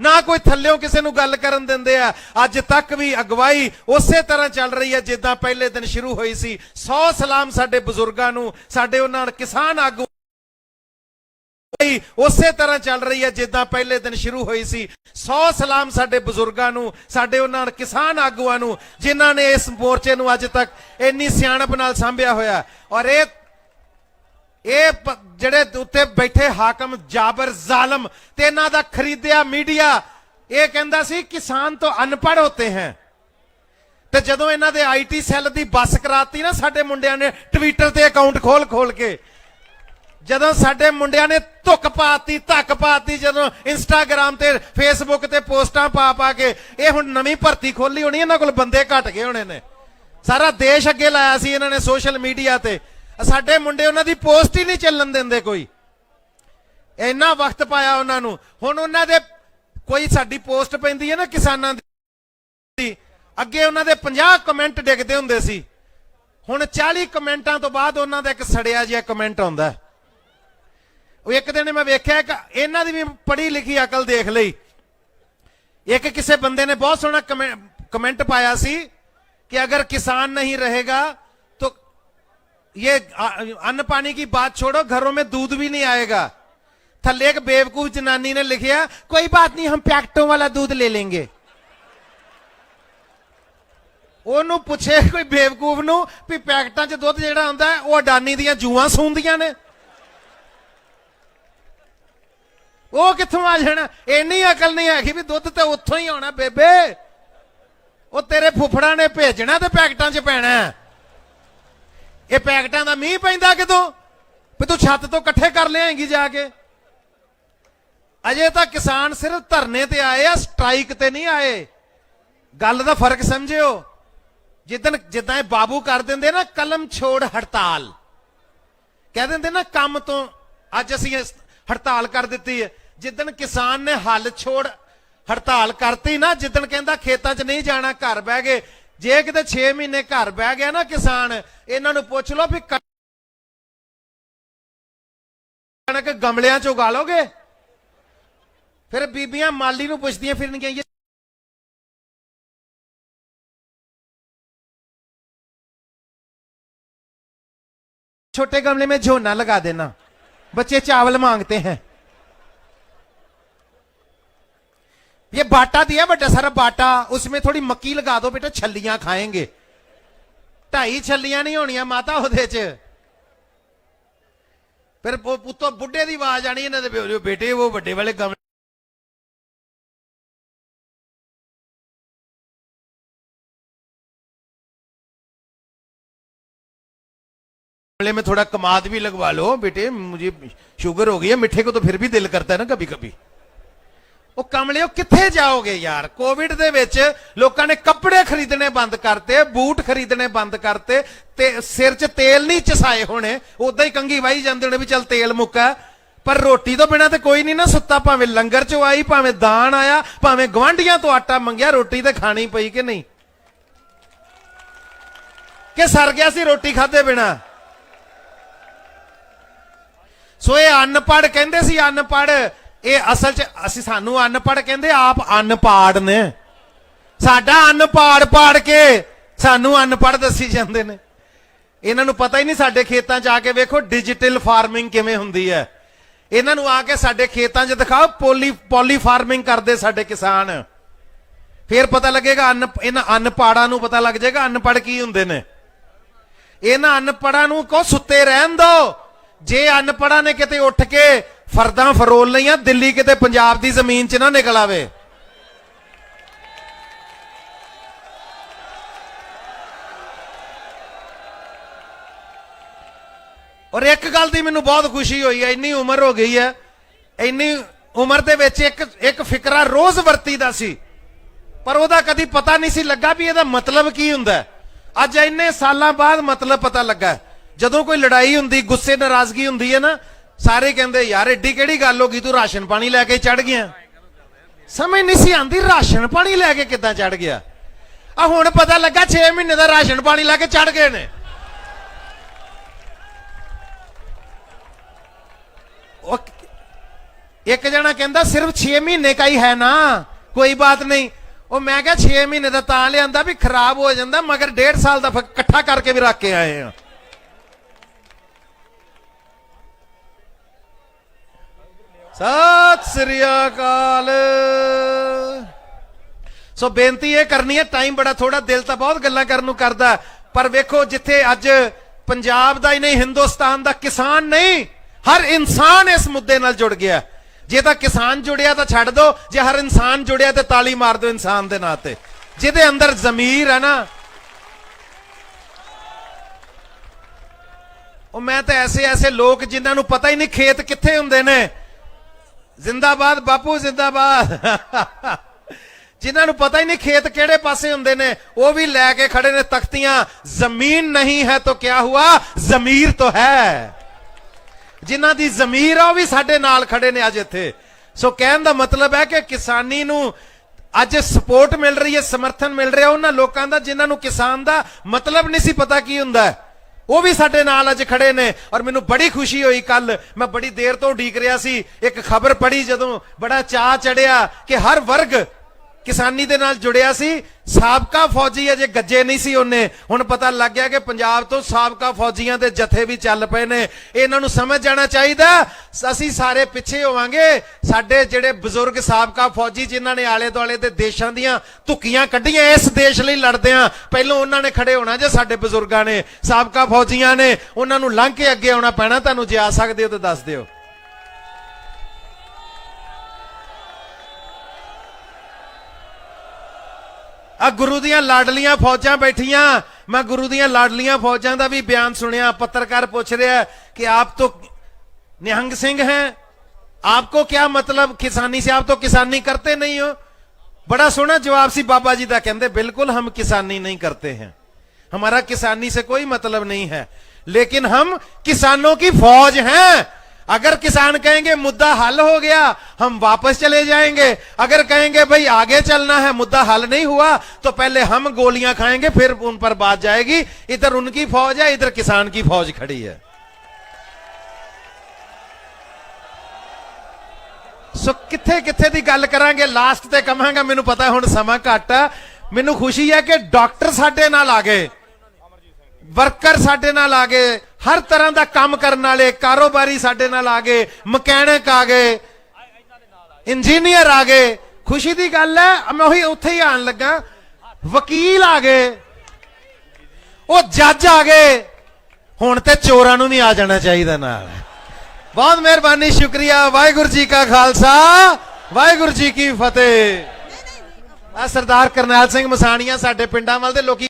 ਨਾ ਕੋਈ ਥੱਲਿਓਂ ਕਿਸੇ ਨੂੰ ਗੱਲ ਕਰਨ ਦਿੰਦੇ ਆ। ਅੱਜ ਤੱਕ ਵੀ ਅਗਵਾਈ ਉਸੇ ਤਰ੍ਹਾਂ ਚੱਲ ਰਹੀ ਹੈ ਜਿੱਦਾਂ ਪਹਿਲੇ ਦਿਨ ਸ਼ੁਰੂ ਹੋਈ ਸੀ। 100 ਸਲਾਮ ਸਾਡੇ ਬਜ਼ੁਰਗਾਂ ਨੂੰ, ਸਾਡੇ ਉਹਨਾਂ ਕਿਸਾਨ ਆਗੂ ਉਸੇ ਤਰ੍ਹਾਂ ਚੱਲ ਰਹੀ ਹੈ ਜਿੱਦਾਂ ਪਹਿਲੇ ਦਿਨ ਸ਼ੁਰੂ ਹੋਈ ਸੀ। 100 ਸਲਾਮ ਸਾਡੇ ਬਜ਼ੁਰਗਾਂ ਨੂੰ, ਸਾਡੇ ਉਹਨਾਂ ਕਿਸਾਨ ਆਗੂਆਂ ਨੂੰ, ਜਿਨ੍ਹਾਂ ਨੇ ਇਸ ਮੋਰਚੇ ਨੂੰ ਅੱਜ ਤੱਕ ਇੰਨੀ ਸਿਆਣਪ ਨਾਲ ਸੰਭਿਆ ਹੋਇਆ। ਔਰ ਇਹ ਇਹ ਜਿਹੜੇ ਉੱਤੇ ਬੈਠੇ ਹਾਕਮ ਜਾਬਰ ਜ਼ਾਲਮ ਤੇ ਇਹਨਾਂ ਦਾ ਖਰੀਦਿਆ ਮੀਡੀਆ, ਇਹ ਕਹਿੰਦਾ ਸੀ ਕਿਸਾਨ ਤੋਂ ਅਨਪੜ੍ਹ ਹੁੰਦੇ ਹੈ। ਤੇ ਜਦੋਂ ਇਹਨਾਂ ਦੇ ਆਈਟੀ ਸੈੱਲ ਦੀ ਬੱਸ ਕਰਾਤੀ ਨਾ ਸਾਡੇ ਮੁੰਡਿਆਂ ਨੇ ਟਵਿੱਟਰ ਤੇ ਅਕਾਊਂਟ ਖੋਲ ਖੋਲ ਕੇ, ਜਦੋਂ ਸਾਡੇ ਮੁੰਡਿਆਂ ਨੇ ਧੁੱਕ ਪਾਤੀ, ਧੱਕ ਪਾਤੀ, ਜਦੋਂ ਇੰਸਟਾਗ੍ਰam ਤੇ, ਫੇਸਬੁੱਕ ਤੇ ਪੋਸਟਾਂ ਪਾ ਪਾ ਕੇ, ਇਹ ਹੁਣ ਨਵੀਂ ਭਰਤੀ ਖੋਲੀ ਹੋਣੀ, ਇਹਨਾਂ ਕੋਲ ਬੰਦੇ ਘਟ ਗਏ ਹੋਣੇ ਨੇ। ਸਾਰਾ ਦੇਸ਼ ਅੱਗੇ ਲਾਇਆ ਸੀ ਇਹਨਾਂ ਨੇ ਸੋਸ਼ਲ ਮੀਡੀਆ ਤੇ। ਸਾਡੇ ਮੁੰਡੇ ਉਹਨਾਂ ਦੀ ਪੋਸਟ ਹੀ ਨਹੀਂ ਚੱਲਣ ਦਿੰਦੇ ਕੋਈ। ਇੰਨਾ ਵਕਤ ਪਾਇਆ ਉਹਨਾਂ ਨੂੰ। ਹੁਣ ਉਹਨਾਂ ਦੇ ਕੋਈ ਸਾਡੀ ਪੋਸਟ ਪੈਂਦੀ ਹੈ ਨਾ ਕਿਸਾਨਾਂ ਦੀ। ਅੱਗੇ ਉਹਨਾਂ ਦੇ 50 ਕਮੈਂਟ ਡਿੱਗਦੇ ਹੁੰਦੇ ਸੀ। ਹੁਣ 40 ਕਮੈਂਟਾਂ ਤੋਂ ਬਾਅਦ ਉਹਨਾਂ ਦਾ ਇੱਕ ਸੜਿਆ ਜਿਹਾ ਕਮੈਂਟ ਆਉਂਦਾ। ਉਹ ਇੱਕ ਦਿਨ ਮੈਂ ਵੇਖਿਆ ਕਿ ਇਹਨਾਂ ਦੀ ਵੀ ਪੜ੍ਹੀ ਲਿਖੀ ਅਕਲ ਦੇਖ ਲਈ। ਇੱਕ ਕਿਸੇ ਬੰਦੇ ਨੇ ਬਹੁਤ ਸੋਹਣਾ ਕਮੈਂਟ ਪਾਇਆ ਸੀ ਕਿ ਅਗਰ ਕਿਸਾਨ ਨਹੀਂ ਰਹੇਗਾ ये अ- अन्न पानी की बात छोड़ो घरों में दूध भी नहीं आएगा थल्ले एक बेवकूफ जनानी ने लिखा कोई बात नहीं हम पैकेटों वाला दूध ले लेंगे ਉਹਨੂੰ ਪੁੱਛੇ ਕੋਈ ਬੇਵਕੂਫ ਨੂੰ ਵੀ ਪੈਕਟਾਂ 'ਚ ਦੁੱਧ ਜਿਹੜਾ ਹੁੰਦਾ ਹੈ, ਉਹ ਅਡਾਨੀ ਦੀਆਂ ਜੂਆਂ ਸੂੰਦੀਆਂ ਨੇ ਉਹ ਕਿੱਥੋਂ ਆ ਜਾਣਾ ਇੰਨੀ ਅਕਲ ਨਹੀਂ ਹੈਗੀ ਵੀ ਦੁੱਧ ਤੇ ਉੱਥੋਂ ਹੀ ਆਉਣਾ ਬੇਬੇ ਉਹ ਤੇਰੇ ਫੁੱਫੜਾਂ ਨੇ ਭੇਜਣਾ ਤੇ ਪੈਕਟਾਂ 'ਚ ਪੈਣਾ ਹੈ। ਇਹ ਪੈਕਟਾਂ ਦਾ ਮੀਂਹ ਪੈਂਦਾ ਕਿਦੋਂ ਵੀ ਤੂੰ ਛੱਤ ਤੋਂ ਇਕੱਠੇ ਕਰ ਲਿਆਏਂਗੀ ਜਾ ਕੇ। ਅਜੇ ਤਾਂ ਕਿਸਾਨ ਸਿਰਫ ਧਰਨੇ ਤੇ ਆਏ ਆ, ਸਟ੍ਰਾਈਕ ਤੇ ਨਹੀਂ ਆਏ। ਗੱਲ ਦਾ ਫ਼ਰਕ ਸਮਝਿਓ। ਜਿੱਦਨ ਜਿੱਦਾਂ ਇਹ ਬਾਬੂ ਕਰ ਦਿੰਦੇ ਨਾ ਕਲਮ ਛੋੜ ਹੜਤਾਲ। ਕਹਿ ਦਿੰਦੇ ਨਾ ਕੰਮ ਤੋਂ ਅੱਜ ਅਸੀਂ ਹੜਤਾਲ ਕਰ ਦਿੱਤੀ ਹੈ। ਜਿੱਦਨ ਕਿਸਾਨ ਨੇ ਹੱਲ ਛੋੜ ਹੜਤਾਲ ਕਰਤੀ ਨਾ ਜਿੱਦਨ ਕਹਿੰਦਾ ਖੇਤਾਂ 'ਚ ਨਹੀਂ ਜਾਣਾ, ਘਰ ਬਹਿ ਗਏ ਜੇ ਕਿਤੇ 6 ਮਹੀਨੇ ਘਰ ਬਹਿ ਗਿਆ ਨਾ ਕਿਸਾਨ ਇਹਨਾਂ ਨੂੰ ਪੁੱਛ ਲਓ ਵੀ ਕ- ਕਣਕ ਗਮਲਿਆਂ 'ਚ ਉਗਾ ਲੋਗੇ ਫਿਰ ਬੀਬੀਆਂ ਮਾਲੀ ਨੂੰ ਪੁੱਛਦੀਆਂ ਫਿਰਨਗੀਆਂ ਇਹ छोटे गमले में झोना लगा देना बच्चे चावल मांगते हैं ये बाटा दिया बड़ा सारा बाटा उसमें थोड़ी मक्की लगा दो बेटा छलियां खाएंगे ਢਾਈ ਛੱਲੀਆਂ ਨਹੀਂ ਹੋਣੀਆਂ ਮਾਤਾ ਉਹਦੇ 'ਚ ਫਿਰ ਉਹ ਉੱਤੋਂ ਬੁੱਢੇ ਦੀ ਆਵਾਜ਼ ਆਣੀ ਇਹਨਾਂ ਦੇ ਪਿਓ ਦੀ, ਬੇਟੇ ਉਹ ਵੱਡੇ ਵਾਲੇ ਗਮਲੇ गमले में थोड़ा कमाद भी लगवा लो बेटे मुझे शुगर हो गई है मीठे को तो फिर भी दिल करता है ना कभी कभी ਉਹ ਕਮਲਿਓ, ਕਿੱਥੇ ਜਾਓਗੇ ਯਾਰ? ਕੋਵਿਡ ਦੇ ਵਿੱਚ ਲੋਕਾਂ ਨੇ ਕੱਪੜੇ ਖਰੀਦਣੇ ਬੰਦ ਕਰਤੇ, ਬੂਟ ਖਰੀਦਣੇ ਬੰਦ ਕਰਤੇ, ਤੇ ਸਿਰ 'ਚ ਤੇਲ ਨਹੀਂ ਚਸਾਏ ਹੋਣੇ। ਉਦਾਂ ਹੀ ਕੰਗੀ ਵਾਈ ਜਾਂਦੇ ਹੋਣੇ ਵੀ ਚੱਲ ਤੇਲ ਮੁੱਕਾ। ਪਰ ਰੋਟੀ ਤੋਂ ਬਿਨਾ ਤੇ ਕੋਈ ਨਹੀਂ ਨਾ ਸੁੱਤਾ, ਭਾਵੇਂ ਲੰਗਰ 'ਚੋਂ ਆਈ, ਭਾਵੇਂ ਦਾਨ ਆਇਆ, ਭਾਵੇਂ ਗਵਾਂਢੀਆਂ ਤੋਂ ਆਟਾ ਮੰਗਿਆ, ਰੋਟੀ ਤੇ ਖਾਣੀ ਪਈ ਕਿ ਨਹੀਂ? ਕਿ ਸਰ ਗਿਆ ਸੀ ਰੋਟੀ ਖਾਦੇ ਬਿਨਾ? ਸੋ ਇਹ ਅਨਪੜ ਕਹਿੰਦੇ ਸੀ ਅਨਪੜ ਇਹ ਅਸਲ 'ਚ ਅਸੀਂ ਸਾਨੂੰ ਅਨਪੜ ਕਹਿੰਦੇ, ਆਪ ਅਨਪਾੜ ਨੇ। ਸਾਡਾ ਅਨਪਾੜ ਪਾੜ ਕੇ ਸਾਨੂੰ ਅਨਪੜ ਦੱਸੀ ਜਾਂਦੇ ਨੇ। ਇਹਨਾਂ ਨੂੰ ਪਤਾ ਹੀ ਨਹੀਂ ਸਾਡੇ ਖੇਤਾਂ 'ਚ ਆ ਕੇ ਵੇਖੋ ਡਿਜੀਟਲ ਫਾਰਮਿੰਗ ਕਿਵੇਂ ਹੁੰਦੀ ਹੈ। ਇਹਨਾਂ ਨੂੰ ਆ ਕੇ ਸਾਡੇ ਖੇਤਾਂ 'ਚ ਦਿਖਾਓ, ਪੋਲੀ ਪੋਲੀ ਫਾਰਮਿੰਗ ਕਰਦੇ ਸਾਡੇ ਕਿਸਾਨ। ਫੇਰ ਪਤਾ ਲੱਗੇਗਾ ਅਨ, ਇਹਨਾਂ ਅਨਪਾੜਾਂ ਨੂੰ ਪਤਾ ਲੱਗ ਜਾਏਗਾ ਅਨਪੜ ਕੀ ਹੁੰਦੇ ਨੇ। ਇਹਨਾਂ ਅਨਪੜਾਂ ਨੂੰ ਕਹੋ ਸੁੱਤੇ ਰਹਿਣ ਦੋ। ਜੇ ਅਨਪੜਾਂ ਨੇ ਕਿਤੇ ਉੱਠ ਕੇ ਫਰਦਾਂ ਫਰੋਲ ਲਈਆਂ, ਦਿੱਲੀ ਕਿਤੇ ਪੰਜਾਬ ਦੀ ਜ਼ਮੀਨ 'ਚ ਨਾ ਨਿਕਲ ਆਵੇ। ਔਰ ਇੱਕ ਗੱਲ ਦੀ ਮੈਨੂੰ ਬਹੁਤ ਖੁਸ਼ੀ ਹੋਈ ਹੈ, ਇੰਨੀ ਉਮਰ ਹੋ ਗਈ ਹੈ, ਇੰਨੀ ਉਮਰ ਦੇ ਵਿੱਚ ਇੱਕ ਇੱਕ ਫਿਕਰਾ ਰੋਜ਼ ਵਰਤੀਦਾ ਸੀ। ਪਰ ਉਹਦਾ ਕਦੀ ਪਤਾ ਨਹੀਂ ਸੀ ਲੱਗਾ ਵੀ ਇਹਦਾ ਮਤਲਬ ਕੀ ਹੁੰਦਾ ਅੱਜ ਇੰਨੇ ਸਾਲਾਂ ਬਾਅਦ ਮਤਲਬ ਪਤਾ ਲੱਗਾ ਜਦੋਂ ਕੋਈ ਲੜਾਈ ਹੁੰਦੀ, ਗੁੱਸੇ, ਨਾਰਾਜ਼ਗੀ ਹੁੰਦੀ ਹੈ ਨਾ ਸਾਰੇ ਕਹਿੰਦੇ, ਯਾਰ ਐਡੀ ਕਿਹੜੀ ਗੱਲ ਹੋ ਗਈ? ਤੂੰ ਰਾਸ਼ਨ ਪਾਣੀ ਲੈ ਕੇ ਚੜ ਗਿਆ। ਸਮਝ ਨਹੀਂ ਸੀ ਆਂਦੀ ਰਾਸ਼ਨ ਪਾਣੀ ਲੈ ਕੇ ਕਿੱਦਾਂ ਚੜ ਗਿਆ? ਆ ਹੁਣ ਪਤਾ ਲੱਗਾ 6 ਮਹੀਨੇ ਦਾ ਰਾਸ਼ਨ ਪਾਣੀ ਲੈ ਕੇ ਚੜ ਗਏ ਨੇ। ਇੱਕ ਜਣਾ ਕਹਿੰਦਾ, ਸਿਰਫ 6 ਮਹੀਨੇ ਕਾ ਹੀ ਹੈ ਨਾ, ਕੋਈ ਬਾਤ ਨਹੀਂ। ਉਹ ਮੈਂ ਕਿਹਾ 6 ਮਹੀਨੇ ਦਾ ਤਾਂ ਲਿਆਂਦਾ ਵੀ ਖਰਾਬ ਹੋ ਜਾਂਦਾ, ਮਗਰ 1.5 ਸਾਲ ਦਾ ਇਕੱਠਾ ਕਰਕੇ ਵੀ ਰੱਖ ਕੇ ਆਏ ਆ। ਸਤਿ ਸ੍ਰੀ ਅਕਾਲ। ਸੋ ਬੇਨਤੀ ਇਹ ਕਰਨੀ ਹੈ ਟਾਈਮ ਬੜਾ ਥੋੜਾ ਦਿਲ ਤਾਂ ਬਹੁਤ ਗੱਲਾਂ ਕਰਨ ਨੂੰ ਕਰਦਾ ਪਰ ਵੇਖੋ, ਜਿੱਥੇ ਅੱਜ ਪੰਜਾਬ ਦਾ ਹੀ ਨਹੀਂ, ਹਿੰਦੁਸਤਾਨ ਦਾ ਕਿਸਾਨ ਨਹੀਂ, ਹਰ ਇਨਸਾਨ ਇਸ ਮੁੱਦੇ ਨਾਲ ਜੁੜ ਗਿਆ ਜੇ ਤਾਂ ਕਿਸਾਨ ਜੁੜਿਆ ਤਾਂ ਛੱਡ ਦੋ, ਜੇ ਹਰ ਇਨਸਾਨ ਜੁੜਿਆ ਤੇ ਤਾਲੀ ਮਾਰ ਦਿਓ ਇਨਸਾਨ ਦੇ ਨਾਂ ਤੇ। ਜਿਹਦੇ ਅੰਦਰ ਜ਼ਮੀਰ ਹੈ ਨਾ, ਉਹ ਮੈਂ ਤਾਂ ਐਸੇ ਐਸੇ ਲੋਕ ਜਿਨ੍ਹਾਂ ਨੂੰ ਪਤਾ ਹੀ ਨਹੀਂ ਖੇਤ ਕਿੱਥੇ ਹੁੰਦੇ ਨੇ। ਜ਼ਿੰਦਾਬਾਦ, ਬਾਪੂ, ਜ਼ਿੰਦਾਬਾਦ। ਜਿਨ੍ਹਾਂ ਨੂੰ ਪਤਾ ਹੀ ਨਹੀਂ ਖੇਤ ਕਿਹੜੇ ਪਾਸੇ ਹੁੰਦੇ ਨੇ, ਉਹ ਵੀ ਲੈ ਕੇ ਖੜੇ ਨੇ ਤਖਤੀਆਂ। ਜ਼ਮੀਨ ਨਹੀਂ ਹੈ ਤਾਂ ਕਿਆ ਹੁਆ? ਜ਼ਮੀਰ ਤਾਂ ਹੈ। ਜਿਨ੍ਹਾਂ ਦੀ ਜ਼ਮੀਰ ਆ, ਉਹ ਵੀ ਸਾਡੇ ਨਾਲ ਖੜੇ ਨੇ ਅੱਜ ਇੱਥੇ। ਸੋ ਕਹਿਣ ਦਾ ਮਤਲਬ ਹੈ ਕਿ ਕਿਸਾਨੀ ਨੂੰ ਅੱਜ ਸਪੋਰਟ ਮਿਲ ਰਹੀ ਹੈ, ਸਮਰਥਨ ਮਿਲ ਰਿਹਾ ਉਹਨਾਂ ਲੋਕਾਂ ਦਾ, ਜਿਨ੍ਹਾਂ ਨੂੰ ਕਿਸਾਨ ਦਾ ਮਤਲਬ ਨਹੀਂ ਸੀ ਪਤਾ ਕੀ ਹੁੰਦਾ। ਹੈ। ਉਹ ਵੀ ਸਾਡੇ ਨਾਲ ਅੱਜ ਖੜੇ ਨੇ ਔਰ ਮੈਨੂੰ ਬੜੀ ਖੁਸ਼ੀ ਹੋਈ ਕੱਲ ਮੈਂ ਬੜੀ ਦੇਰ ਤੋਂ ਉਡੀਕ ਰਿਹਾ ਸੀ। ਇੱਕ ਖਬਰ ਪੜ੍ਹੀ ਜਦੋਂ ਬੜਾ ਚਾਹ ਚੜਿਆ ਕਿ ਹਰ ਵਰਗ ਕਿਸਾਨੀ ਦੇ ਨਾਲ ਜੁੜਿਆ ਸੀ। ਸਾਬਕਾ ਫੌਜੀ ਅਜੇ ਗੱਜੇ ਨਹੀਂ ਸੀ ਉਹਨੇ। ਹੁਣ ਪਤਾ ਲੱਗ ਗਿਆ ਕਿ ਪੰਜਾਬ ਤੋਂ ਸਾਬਕਾ ਫੌਜੀਆਂ ਦੇ ਜਥੇ ਵੀ ਚੱਲ ਪਏ ਨੇ। ਇਹਨਾਂ ਨੂੰ ਸਮਝ ਜਾਣਾ ਚਾਹੀਦਾ। ਅਸੀਂ ਸਾਰੇ ਪਿੱਛੇ ਹੋਵਾਂਗੇ। ਸਾਡੇ ਜਿਹੜੇ ਬਜ਼ੁਰਗ ਸਾਬਕਾ ਫੌਜੀ ਜਿਨ੍ਹਾਂ ਨੇ ਆਲੇ ਦੁਆਲੇ ਦੇ ਦੇਸ਼ਾਂ ਦੀਆਂ ਧੁੱਕੀਆਂ ਕੱਢੀਆਂ, ਇਸ ਦੇਸ਼ ਲਈ ਲੜਦੇ ਆ। ਪਹਿਲਾਂ ਉਹਨਾਂ ਨੇ ਖੜੇ ਹੋਣਾ ਜੇ ਸਾਡੇ ਬਜ਼ੁਰਗਾਂ ਨੇ, ਸਾਬਕਾ ਫੌਜੀਆਂ ਨੇ। ਉਹਨਾਂ ਨੂੰ ਲੰਘ ਕੇ ਅੱਗੇ ਆਉਣਾ ਪੈਣਾ। ਤੁਹਾਨੂੰ ਜੇ ਆ ਸਕਦੇ ਹੋ ਤਾਂ ਦੱਸ ਦਿਓ। ਆ ਗੁਰੂ ਦੀਆਂ ਲਾਡਲੀਆਂ ਫੌਜਾਂ ਬੈਠੀਆਂ ਮੈਂ ਗੁਰੂ ਦੀਆਂ ਲਾਡਲੀਆਂ ਫੌਜਾਂ ਦਾ ਵੀ ਬਿਆਨ ਸੁਣਿਆ ਪੱਤਰਕਾਰ ਪੁੱਛ ਰਿਹਾ ਕਿ ਆਪ ਤੋਂ ਨਿਹੰਗ ਸਿੰਘ हैं आपको क्या मतलब किसानी से आप तो किसानी करते नहीं हो बड़ा सोना जवाब सी बाबा जी का कहते बिल्कुल हम किसानी नहीं करते हैं हमारा किसानी से कोई मतलब नहीं है लेकिन हम किसानों की फौज हैं अगर किसान कहेंगे मुद्दा हल हो गया हम वापस चले जाएंगे अगर कहेंगे भाई आगे चलना है मुद्दा हल नहीं हुआ तो पहले हम गोलियां खाएंगे फिर उन पर बात जाएगी इधर उनकी फौज है इधर किसान की फौज खड़ी है ਸੋ ਕਿੱਥੇ ਕਿੱਥੇ ਦੀ ਗੱਲ ਕਰਾਂਗੇ ਲਾਸਟ ਤੇ ਕਵਾਂਗਾ ਮੈਨੂੰ ਪਤਾ ਹੁਣ ਸਮਾਂ ਘੱਟ ਆ ਮੈਨੂੰ ਖੁਸ਼ੀ ਹੈ ਕਿ ਡਾਕਟਰ ਸਾਡੇ ਨਾਲ ਆ ਗਏ ਵਰਕਰ ਸਾਡੇ ਨਾਲ ਆ ਗਏ ਹਰ ਤਰ੍ਹਾਂ ਦਾ ਕੰਮ ਕਰਨ ਵਾਲੇ ਕਾਰੋਬਾਰੀ ਸਾਡੇ ਨਾਲ ਆ ਗਏ, ਮਕੈਨਿਕ ਆ ਗਏ, ਇੰਜੀਨੀਅਰ ਆ ਗਏ। ਖੁਸ਼ੀ ਦੀ ਗੱਲ ਹੈ, ਮੈਂ ਉਹੀ ਉੱਥੇ ਹੀ ਆਣ ਲੱਗਾ। ਵਕੀਲ ਆ ਗਏ, ਉਹ ਜੱਜ ਆ ਗਏ। ਹੁਣ ਤੇ ਚੋਰਾਂ ਨੂੰ ਵੀ ਆ ਜਾਣਾ ਚਾਹੀਦਾ ਨਾਲ। ਬਹੁਤ ਮਿਹਰਬਾਨੀ, ਸ਼ੁਕਰੀਆ। ਵਾਹਿਗੁਰੂ ਜੀ ਕਾ ਖਾਲਸਾ, ਵਾਹਿਗੁਰੂ ਜੀ ਕੀ ਫਤਿਹ। ਆ ਸਰਦਾਰ ਕਰਨੈਲ ਸਿੰਘ ਮਸਾਣੀਆਂ, ਸਾਡੇ ਪਿੰਡਾਂ ਵੱਲ ਦੇ ਲੋਕੀ